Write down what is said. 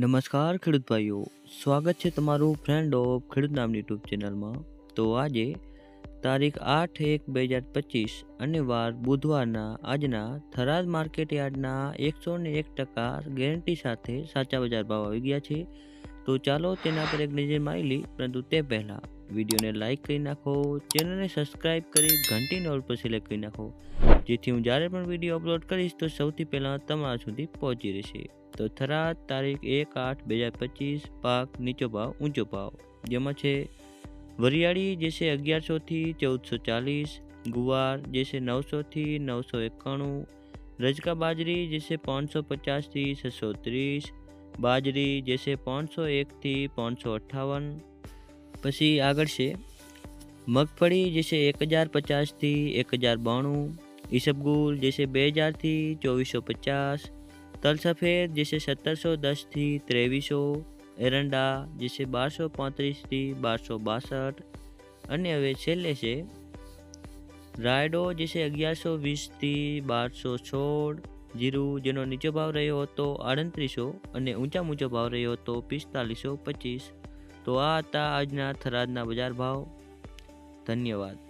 નમસ્કાર, ખેડૂત ભાઈઓ. સ્વાગત છે તમારું ફ્રેન્ડ ઓફ ખેડૂત નામની યુટ્યુબ ચેનલમાં. તો આજે તારીખ આઠ એક બે હજાર પચીસ અને વાર બુધવારના આજના થરાદ માર્કેટ યાર્ડના એકસો ને એક ટકા ગેરંટી સાથે સાચા બજાર ભાવ આવી ગયા છે. તો ચાલો તેના પર એક નજર મારી લઈ પરંતુ તે પહેલાં વિડીયોને લાઇક કરી નાખો, ચેનલને સબસ્ક્રાઇબ કરી ઘંટી નોટ પર સિલેક્ટ કરી નાખો. જેથી હું જ્યારે પણ વીડિયો અપલોડ કરીશ, તો સૌથી પહેલાં તમારા સુધી પહોંચી રહેશે. તો થરાદ તારીખ એક આઠ બે હજાર પચીસ, પાક નીચો ભાવ, ઊંચો ભાવ. જેમાં છે વરિયાળી જે છે અગિયારસોથી ચૌદસો ચાલીસ, ગુવાર જે છે નવસોથી નવસો એકાણું, રજકા બાજરી જે છે પાંચસો પચાસથી છસો ત્રીસ, બાજરી જે છે પાંચસો એકથી પાંચસો અઠ્ઠાવન પછી આગળ છે મગફળી જે છે એક હજાર પચાસથી એક હજાર બાણું, ઈસબગુલ જે છે બે હજારથી ચોવીસો પચાસ તલ સફેદ સત્તરસો દસથી ત્રેવીસો, એરંડા જે બારસો પાંત્રીસથી બારસો બાસઠ, અને હવે છેલ્લે છે, રાયડો જે અગિયારસો વીસથી બારસો સોળ, જીરું, જેનો નીચો ભાવ રહ્યો હતો આડત્રીસો અને ઊંચા ઊંચો ભાવ રહ્યો હતો પિસ્તાલીસો પચીસ. તો આ હતા આજના થરાદના બજાર ભાવ. ધન્યવાદ.